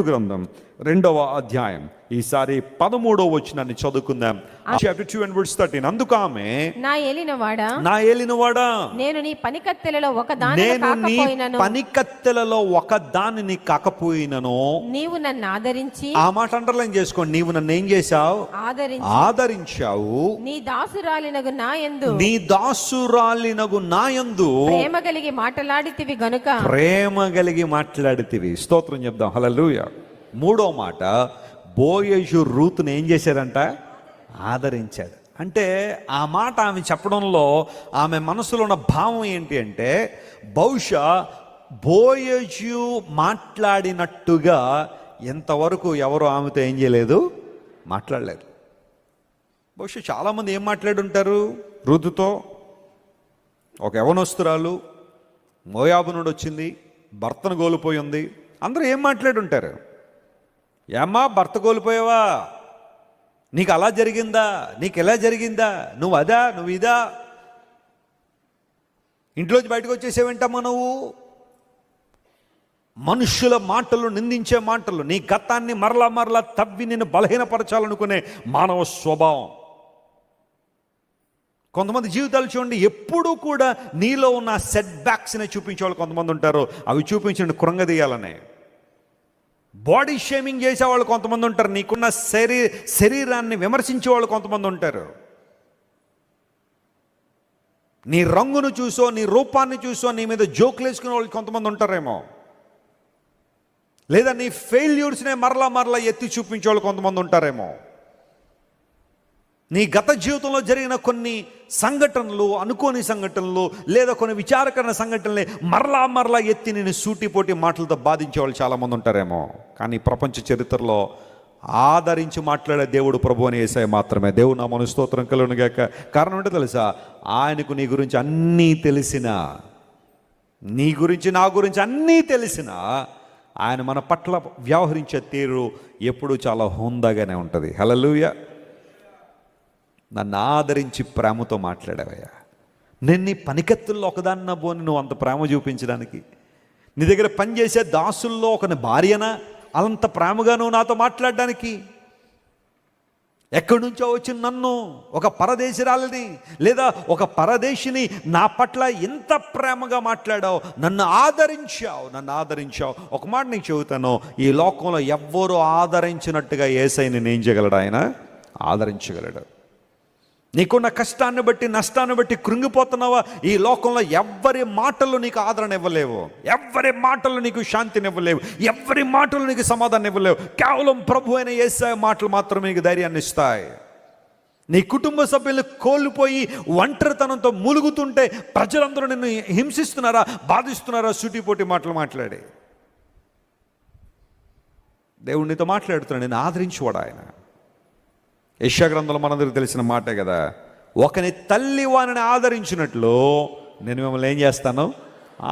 గ్రంథం రెండవ అధ్యాయం. ఈసారి పదమూడవ వచనాన్ని చదువుకుందాం. Chapter two and words thirteen అందుకు ఆమె నా ఏలినవాడా? నా ఏలినవాడా? నేను నీ పనికత్తెలలో ఒక దాని నేను నీ కాకపోయినను. పనికత్తెలలో ఒక దానిని కాకపోయినను. నీవు నన్ను ఆదరించి ఆ మాట అండర్లైన్ చేసుకోండి. నీవు నన్ను ఏం చేశావు? ఆదరించి ఆదరించావు. నీ దాసురాలినగు నా యందు. నీ దాసురాలినగు నాయందు ప్రేమ కలిగి మాటలాడితివి గనుక. ప్రేమ కలిగి మాట్లాడితివి. స్తోత్రం చెప్దాం. హల్లెలూయా మూడో మాట బోయేషు రూతుని ఏం చేశారంట? ఆదరించాడు. అంటే ఆ మాట ఆమె చెప్పడంలో ఆమె మనసులో ఉన్న భావం ఏంటి అంటే బహుశా బోయజు మాట్లాడినట్టుగా ఎంతవరకు ఎవరు ఆమెతో ఏం చేయలేదు? మాట్లాడలేదు. బహుశా చాలామంది ఏం మాట్లాడుంటారు ఋతుతో ఒక యవనోస్తురాలు మోయాబు నుండి వచ్చింది భర్తను కోల్పోయి ఉంది అందరూ ఏం మాట్లాడుంటారు? ఏమ్మా భర్త కోల్పోయావా? నీకు అలా జరిగిందా? నీకు ఎలా జరిగిందా? నువ్వు అదా? నువ్వు ఇదా? ఇంట్లోంచి బయటకు వచ్చేసేవేంటమ్మా నువ్వు? మనుషుల మాటలు నిందించే మాటలు నీ గతాన్ని మరలా మరలా తవ్వి నేను బలహీనపరచాలనుకునే మానవ స్వభావం. కొంతమంది జీవితాలు చూడండి ఎప్పుడూ కూడా నీలో ఉన్న సెట్ బ్యాక్స్ని చూపించే వాళ్ళు కొంతమంది ఉంటారు. అవి చూపించండి కృంగదీయాలనే. బాడీ షేమింగ్ చేసేవాళ్ళు కొంతమంది ఉంటారు. నీకున్న శరీ శరీరాన్ని విమర్శించే వాళ్ళు కొంతమంది ఉంటారు. నీ రంగును చూసో నీ రూపాన్ని చూసో నీ మీద జోకులు వేసుకునే వాళ్ళు కొంతమంది ఉంటారేమో. లేదా నీ ఫెయిల్యూర్స్నే మరలా మరలా ఎత్తి చూపించే వాళ్ళు కొంతమంది ఉంటారేమో. నీ గత జీవితంలో జరిగిన కొన్ని సంఘటనలు అనుకోని సంఘటనలు లేదా కొన్ని విచారకరణ సంఘటనలే మరలా మరలా ఎత్తి నేను సూటిపోటి మాటలతో బాధించే వాళ్ళు చాలామంది ఉంటారేమో. కానీ ప్రపంచ చరిత్రలో ఆదరించి మాట్లాడే దేవుడు ప్రభు అని వేసాయి మాత్రమే. దేవుడు నా మన స్తోత్రం కలుగునుగాక. కారణం ఏంటో తెలుసా? ఆయనకు నీ గురించి అన్నీ తెలిసిన నీ గురించి నా గురించి అన్నీ తెలిసిన ఆయన మన పట్ల వ్యవహరించే తీరు ఎప్పుడూ చాలా హుందాగానే ఉంటుంది. హలలుయ నన్ను ఆదరించి ప్రేమతో మాట్లాడావయ్యా. నేను నీ పనికత్తుల్లో ఒకదాన్న పోని నువ్వు అంత ప్రేమ చూపించడానికి. నీ దగ్గర పనిచేసే దాసుల్లో ఒకని భార్యనా? అంత ప్రేమగా నువ్వు నాతో మాట్లాడడానికి. ఎక్కడి నుంచో వచ్చిన నన్ను ఒక పరదేశిరాలని లేదా ఒక పరదేశిని నా పట్ల ఎంత ప్రేమగా మాట్లాడావు? నన్ను ఆదరించావు నన్ను ఆదరించావు. ఒక మాట నీకు చెబుతాను ఈ లోకంలో ఎవ్వరూ ఆదరించినట్టుగా ఏసైని నేను చేయగలడు ఆయన? ఆదరించగలడు. నీకున్న కష్టాన్ని బట్టి నష్టాన్ని బట్టి కృంగిపోతున్నావా? ఈ లోకంలో ఎవ్వరి మాటలు నీకు ఆదరణ ఇవ్వలేవు. ఎవ్వరి మాటలు నీకు శాంతిని ఇవ్వలేవు. ఎవ్వరి మాటలు నీకు సమాధానం ఇవ్వలేవు. కేవలం ప్రభు అయిన ఏసాయ మాటలు మాత్రమే నీకు ధైర్యాన్ని ఇస్తాయి. నీ కుటుంబ సభ్యులు కోల్పోయి ఒంటరితనంతో మూలుగుతుంటే ప్రజలందరూ నిన్ను హింసిస్తున్నారా బాధిస్తున్నారా? సూటిపోటి మాటలు మాట్లాడి. దేవుడు నీతో మాట్లాడుతున్నాడు. నేను ఆదరించువాడు ఆయన. యశా గ్రంథంలో మనందరికి తెలిసిన మాటే కదా ఒకని తల్లి వానిని ఆదరించినట్లు నేను మిమ్మల్ని ఏం చేస్తాను?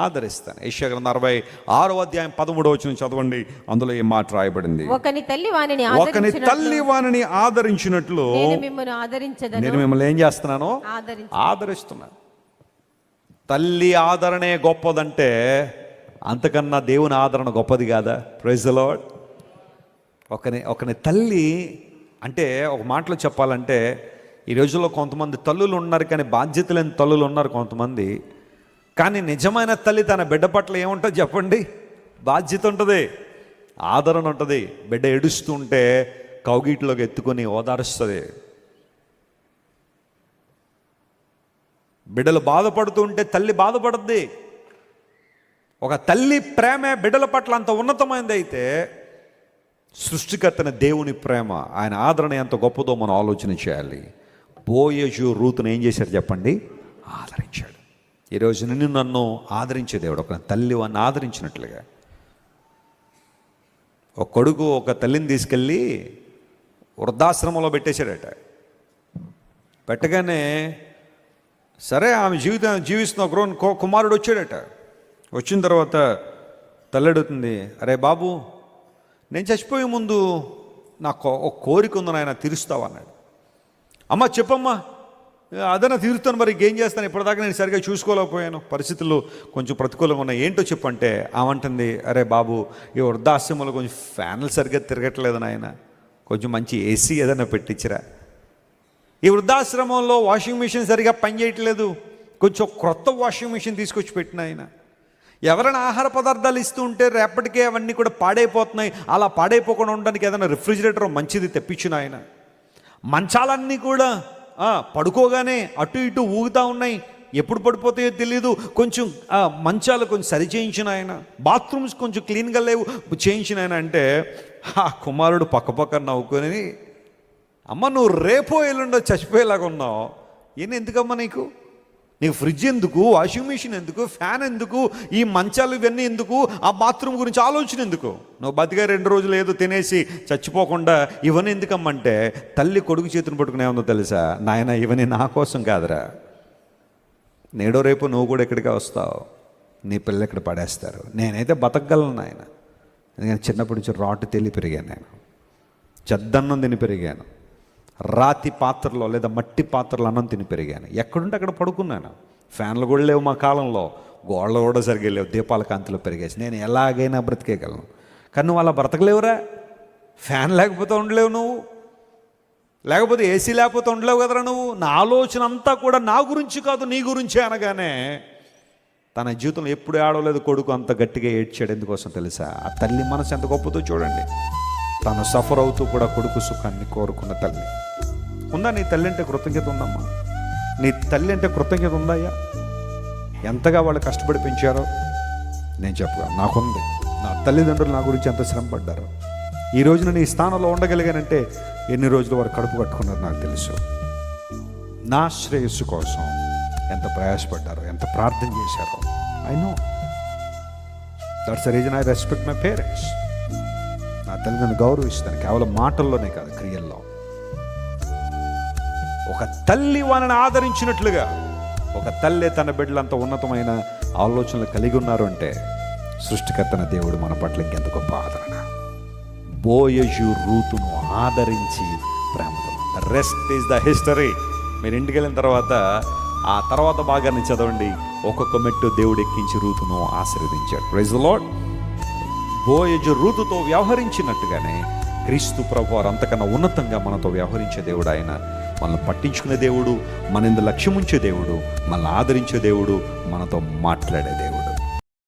ఆదరిస్తాను. యశా గ్రంథం అరవై ఆరో అధ్యాయం పదమూడవ వచ్చిన చదవండి అందులో ఈ మాట రాయబడింది. ఒకని తల్లి వానిని ఒకని ఆదరించినట్లు తల్లి వానిని ఆదరించినట్లు నేను మిమ్మల్ని ఆదరించదను. నేను మిమ్మల్ని ఏం చేస్తున్నాను? ఆదరిస్తున్నాను. తల్లి ఆదరణే గొప్పదంటే అంతకన్నా దేవుని ఆదరణ గొప్పది కాదా? ప్రైజ్ లార్డ్ ఒకని ఒకని తల్లి అంటే ఒక మాటలో చెప్పాలంటే ఈ రోజుల్లో కొంతమంది తల్లులు ఉన్నారు కానీ బాధ్యత లేని తల్లులు ఉన్నారు కొంతమంది. కానీ నిజమైన తల్లి తన బిడ్డ పట్ల ఏముంటో చెప్పండి? బాధ్యత ఉంటుంది ఆదరణ ఉంటుంది. బిడ్డ ఏడుస్తుంటే కౌగీట్లోకి కౌగిట్లోకి ఎత్తుకొని ఓదారుస్తుంది. బిడ్డలు బాధపడుతూ ఉంటే తల్లి బాధపడుద్ది. ఒక తల్లి ప్రేమ బిడ్డల పట్ల అంత ఉన్నతమైనది అయితే సృష్టికర్తన దేవుని ప్రేమ ఆయన ఆదరణ ఎంత గొప్పదో మనం ఆలోచన చేయాలి. బోయజు రూతును ఏం చేశారు చెప్పండి? ఆదరించాడు. ఈరోజు నిన్ను నన్ను ఆదరించే దేవుడు ఒక తల్లి వాడిని ఆదరించినట్లుగా. ఒక కొడుకు ఒక తల్లిని తీసుకెళ్ళి వృద్ధాశ్రమంలో పెట్టేశాడట. పెట్టగానే సరే ఆమె జీవితం జీవిస్తున్న ఒక కుమారుడు వచ్చాడట. వచ్చిన తర్వాత తల్లి అడుగుతుంది అరే బాబు నేను చచ్చిపోయే ముందు నాకు ఒక కోరిక ఉంది నాయన తీరుస్తావా అన్నాడు. అమ్మ చెప్పమ్మా అదన తీరుతాను మరి ఏం చేస్తాను? ఇప్పటిదాకా నేను సరిగ్గా చూసుకోలేకపోయాను. పరిస్థితులు కొంచెం ప్రతికూలంగా ఉన్నాయి. ఏంటో చెప్పంటే ఆమంటుంది అరే బాబు ఈ వృద్ధాశ్రమంలో కొంచెం ఫ్యాన్లు సరిగ్గా తిరగట్లేదు నాయన. కొంచెం మంచి ఏసీ ఏదైనా పెట్టించరా. ఈ వృద్ధాశ్రమంలో వాషింగ్ మిషన్ సరిగా పనిచేయట్లేదు. కొంచెం క్రొత్త వాషింగ్ మిషన్ తీసుకొచ్చి పెట్టిన ఆయన. ఎవరైనా ఆహార పదార్థాలు ఇస్తూ ఉంటే రేపటికే అవన్నీ కూడా పాడైపోతున్నాయి. అలా పాడైపోకుండా ఉండడానికి ఏదైనా రిఫ్రిజిరేటర్ మంచిది తెప్పించిన ఆయన మంచాలన్నీ కూడా పడుకోగానే అటు ఇటు ఊగుతూ ఉన్నాయి. ఎప్పుడు పడిపోతాయో తెలియదు కొంచెం మంచాలు కొంచెం సరి చేయించిన ఆయన బాత్రూమ్స్ కొంచెం క్లీన్గా లేవు. చేయించిన ఆయన అంటే ఆ కుమారుడు పక్క పక్క నవ్వుకొని అమ్మ నువ్వు రేపో ఎల్లుండో చచ్చిపోయేలాగా ఉన్నావు. ఈయన ఎందుకమ్మా నీకు? నీకు ఫ్రిడ్జ్ ఎందుకు? వాషింగ్ మిషన్ ఎందుకు? ఫ్యాన్ ఎందుకు? ఈ మంచాలు ఇవన్నీ ఎందుకు? ఆ బాత్రూమ్ గురించి ఆలోచన ఎందుకు? నువ్వు బతిగా రెండు రోజులు ఏదో తినేసి చచ్చిపోకుండా ఇవన్నీ ఎందుకమ్మంటే తల్లి కొడుకు చేతిని పట్టుకునే ఉందో తెలుసా? నాయన ఇవన్నీ నా కోసం కాదురా. నేడో రేపు నువ్వు కూడా ఇక్కడికే వస్తావు. నీ పిల్లలు ఇక్కడ పడేస్తారు. నేనైతే బతకగలను నాయన. ఎందుకంటే చిన్నప్పటి నుంచి రాటు తెలి పెరిగాను నేను. చెద్దన్నం తిని పెరిగాను. రాతి పాత్రలో లేదా మట్టి పాత్రలో అన్నం తిని పెరిగాను. ఎక్కడుంటే అక్కడ పడుకున్నాను. ఫ్యాన్లు కూడా లేవు మా కాలంలో. గోడలు కూడా సరిగ్గా లేవు. దీపాల కాంతిలో పెరిగేసి నేను ఎలాగైనా బ్రతికేయగలను. కానీ నువ్వు అలా బ్రతకలేవురా? ఫ్యాన్ లేకపోతే ఉండలేవు నువ్వు. లేకపోతే ఏసీ లేకపోతే ఉండలేవు కదరా నువ్వు. నా ఆలోచన అంతా కూడా నా గురించి కాదు నీ గురించే అనగానే తన జీవితంలో ఎప్పుడు ఆడలేదు కొడుకు అంత గట్టిగా ఏడ్చాడు. ఎందుకోసం తెలుసా? ఆ తల్లి మనసు ఎంత గొప్పదో చూడండి. తను సఫర్ అవుతూ కూడా కొడుకు సుఖాన్ని కోరుకున్న తల్లి. ఉందా నీ తల్లి అంటే కృతజ్ఞత ఉందమ్మా? నీ తల్లి అంటే కృతజ్ఞత ఉందయ్యా? ఎంతగా వాళ్ళు కష్టపడి పెంచారో నేను చెప్పగా నాకుంది. నా తల్లిదండ్రులు నా గురించి ఎంత శ్రమపడ్డారో. ఈ రోజున నీ స్థానంలో ఉండగలిగానంటే ఎన్ని రోజులు వారు కడుపు కట్టుకున్నారు నాకు తెలుసు. నా శ్రేయస్సు కోసం ఎంత ప్రయాసపడ్డారో ఎంత ప్రార్థన చేశారో. I know that's reason I respect my parents నా తల్లిదండ్రులు గౌరవిస్తాను కేవలం మాటల్లోనే కాదు క్రియల్లో. ఒక తల్లి వాళ్ళని ఆదరించినట్లుగా ఒక తల్లి తన బిడ్డలంత ఉన్నతమైన ఆలోచనలు కలిగి ఉన్నారు అంటే సృష్టికర్తన దేవుడు మన పట్ల ఇంకెంత గొప్ప ఆదరణ. బోయజు రూతును ఆదరించి ప్రేమతో రెస్ట్ ఈస్ ద హిస్టరీ మీరు ఇంటికి వెళ్ళిన తర్వాత ఆ తర్వాత భాగాన్ని చదవండి. ఒక్కొక్క మెట్టు దేవుడు ఎక్కించి రూతును ఆశీర్వదించాడు. ప్రైజ్ లాడ్ బోయజు రూతుతో వ్యవహరించినట్టుగానే క్రీస్తు ప్రభు వారు అంతకన్నా ఉన్నతంగా మనతో వ్యవహరించే దేవుడు ఆయన. మనల్ని పట్టించుకునే దేవుడు మన ఇందు లక్ష్యం ఉంచే దేవుడు మనల్ని ఆదరించే దేవుడు మనతో మాట్లాడే దేవుడు.